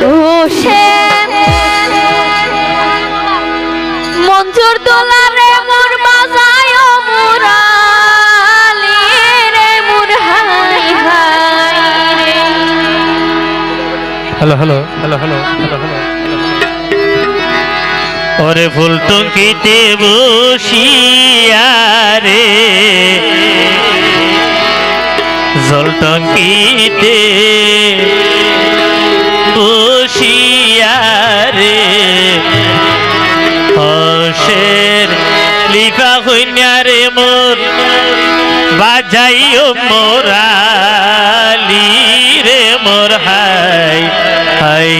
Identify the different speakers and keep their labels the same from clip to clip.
Speaker 1: সে মঞ্জুর দোলারে মোর বাজায় মুরালি রে, মুর হাই রে।
Speaker 2: Hello hello hello hello hello hello. ওরে ফুল টঙ্কিতে বসিয়া রে। জল টঙ্কিতে বসিয়া রে হসের লিপা হইনা রে মোর বাজাইও মোরালি রে মোর হাই হাই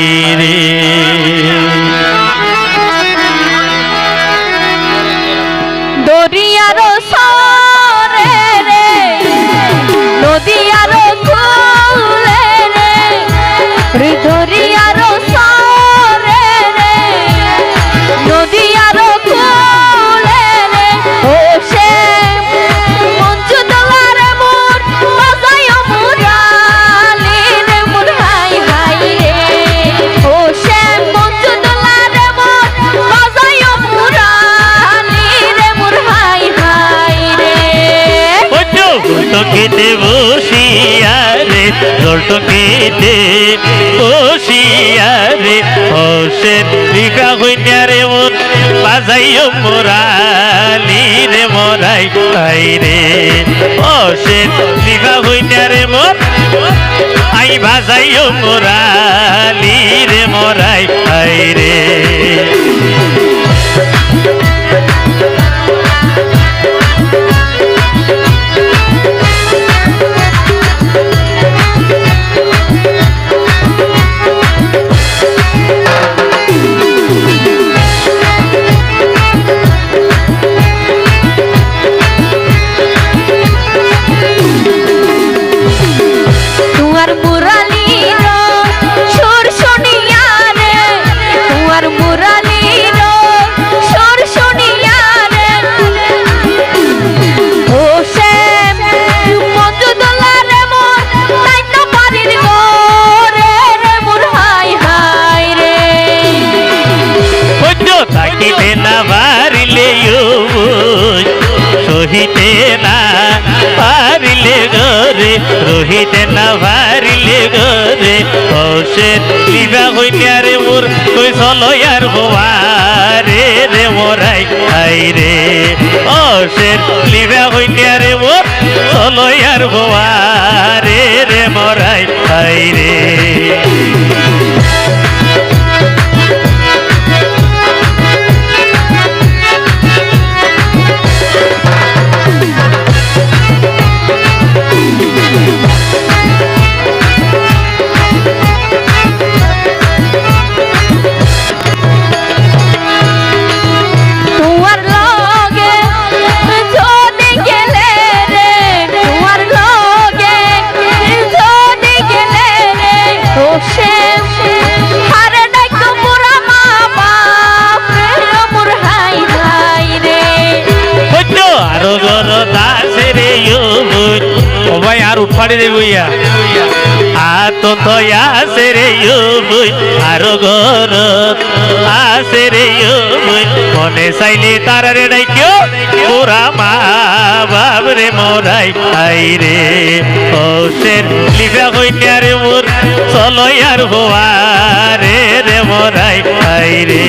Speaker 2: হসের দীঘা হইনা রে মন, বাজাইও মোরালি রে মোরাই তাই রে। হসের দীঘা হইনা রে মন, আই বাজাইও মোরালি রে মোরাই তাই রে। রহিতে না পারিলে গরে হসের লিবা হইয়া রে মোর কই চলয়ার রে রে মোরাই হাই রে। হসের লিবা হইয়া রে মোর চলয়ার রে রে মোরাই হাই রে। ভাই আর উঠাড়ি দেব ইয়া আত তো আসে রে ইউবুই আরও গর আসে রে ইউবুই মনে চাইলে তার রে ডাইকিও মোরা মা বাপ রে মোরাই আই রে। ও সের লিবা হইনা রে মোর চলো আর হওয়া রে রে মোরাই আই রে।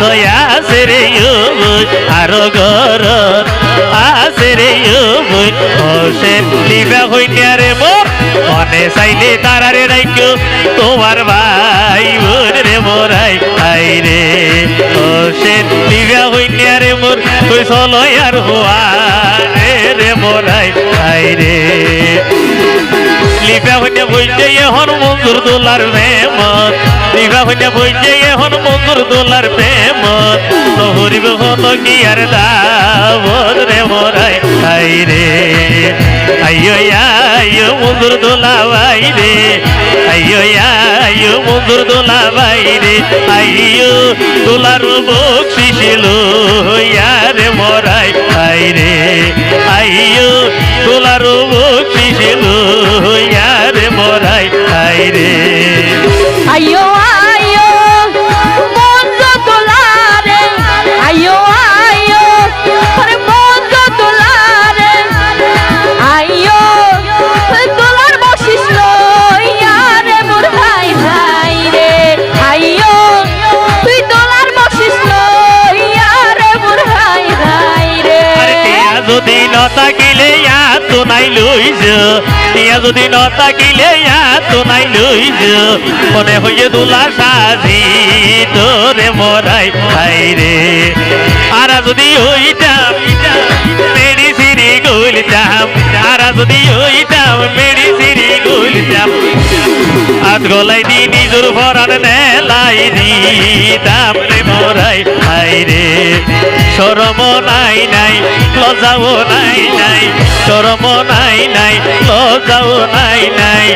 Speaker 1: দয়া সেরে
Speaker 2: আর গর আসেরে লিবা হইতে আরে মোর মনে চাইলে তারারে রাইক তোমার ভাই বোন রে মোরাই আই রে হোসেন লিবা হইতে আরে মোর তুই চলই আর হোয়া রে মোরাই আই রে লিবা হইনে বইছে এখন মঞ্জুর দোলার প্রেমত। লিপা হইনে বইছে এখন মঞ্জুর দোলার প্রেমত। নহরিব হন কি আর দাবত রে মোরাই? আই রে আইয়ো আইয়ো মঞ্জুর দোলা ভাই রে। আইয়ো আইয়ো মঞ্জুর দোলা ভাই রে। আইয়ো দোলার বকশিছিল ইয়ারে মরাই। আই রে আইয়ো দোলার বকশিছিল আই রে থাকিলে ইয়াত তো নাই লইজ টিয়া যদি ন থাকিলে ইয়াত তো নাই লইজ মনে হইয়ে দুলা সাজি তোরে মরাই হাই রে আর যদি হইতাম মেডিসিনি গুলতাম আর যদি হইতাম মেডিসিনি গুলতাম আজ গলাই দি নিজুর ভরার নেলাই দিতাম রে মরাই হাই রে। সরম নাই নাই লজাও নাই নাই সরম নাই নাই লজাও নাই নাই।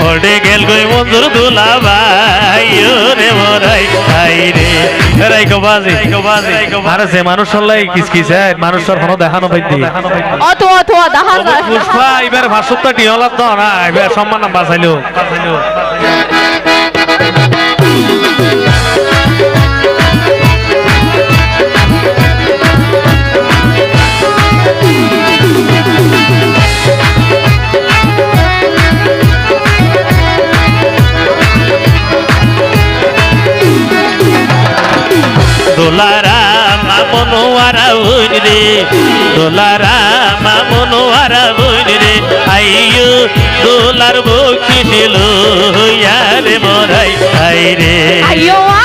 Speaker 2: হড়ে গেল গই মঞ্জুর দুলা ভাই রে মোরাই
Speaker 3: আরে সে মানুষ হল্লাই কিস কিস মানুষের হনো দেখানো পাইতি
Speaker 1: অত অত দেখা যায়।
Speaker 3: পুষ্পা এবার ভাষত্তা টিহলার তো না এবার সম্মান বাঁচাইলো।
Speaker 2: আইয়ো দোলার বক্ষি দিল ইয়ারে মরাই আই রে।
Speaker 1: আইয়ো আইয়ো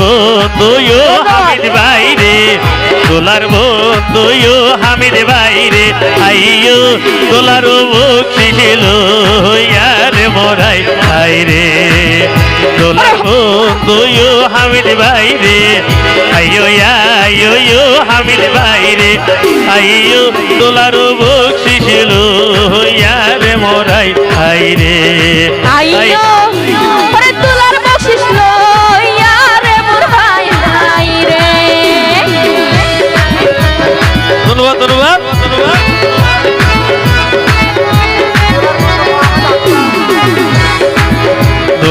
Speaker 2: বন্ধু ইয়ো হামিদ বাইরে দোলার বন্ধু ইয়ো হামিদ বাইরে। আইয়ো দোলার বক্ষি ছিল ইয়ারে মরাই আই রে দোলার বন্ধু ইয়ো হামিদ বাইরে আইয়ো আইয়ো ইয়ো হামিদ বাইরে। আইয়ো দোলার বক্ষি ছিল ইয়ারে মরাই আই রে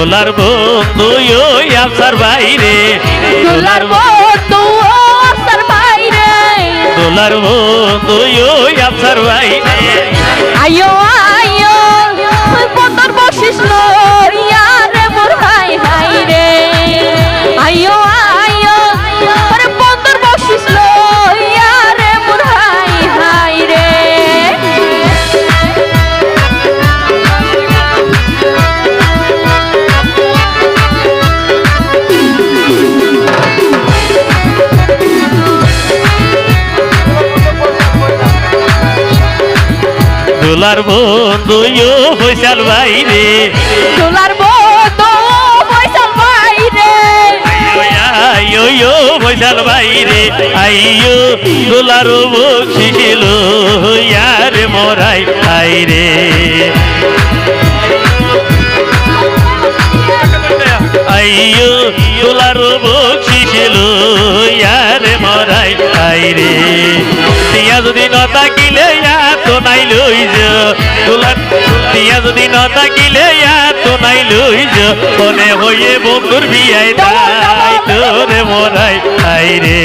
Speaker 2: দোলার বন্ধু ওই আফসার বাইরে।
Speaker 1: তোলার বন্ধু আসার বাইরে।
Speaker 2: দোলার বন্ধু ওই আফসার বাইরে।
Speaker 1: আইয়ো
Speaker 2: দোলার বন্ধু ফৈসাল বাইরে।
Speaker 1: তোলার বন্ধু পয়সার বাইরে।
Speaker 2: আইয়ো ইয়ো ফৈসাল বাইরে। আইয়ো দোলার বক্ষি ছিল ইয়ারে মরাই আইরে। আইয়ো দোলার বক্ষি ছিল ইয়ারে মরাই আইরে। টিয়া যদি ন থাকিলে ইয়া নাই লই দোলার যদি ন থাকিলে তো নাই লই মনে হইয়ে বন্ধুর বিয়াই তাই তোরে মরাই আই রে।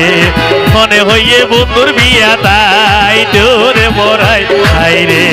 Speaker 2: মনে হইয়ে বন্ধুর বিয়া তাই তোরে মরাই আই রে।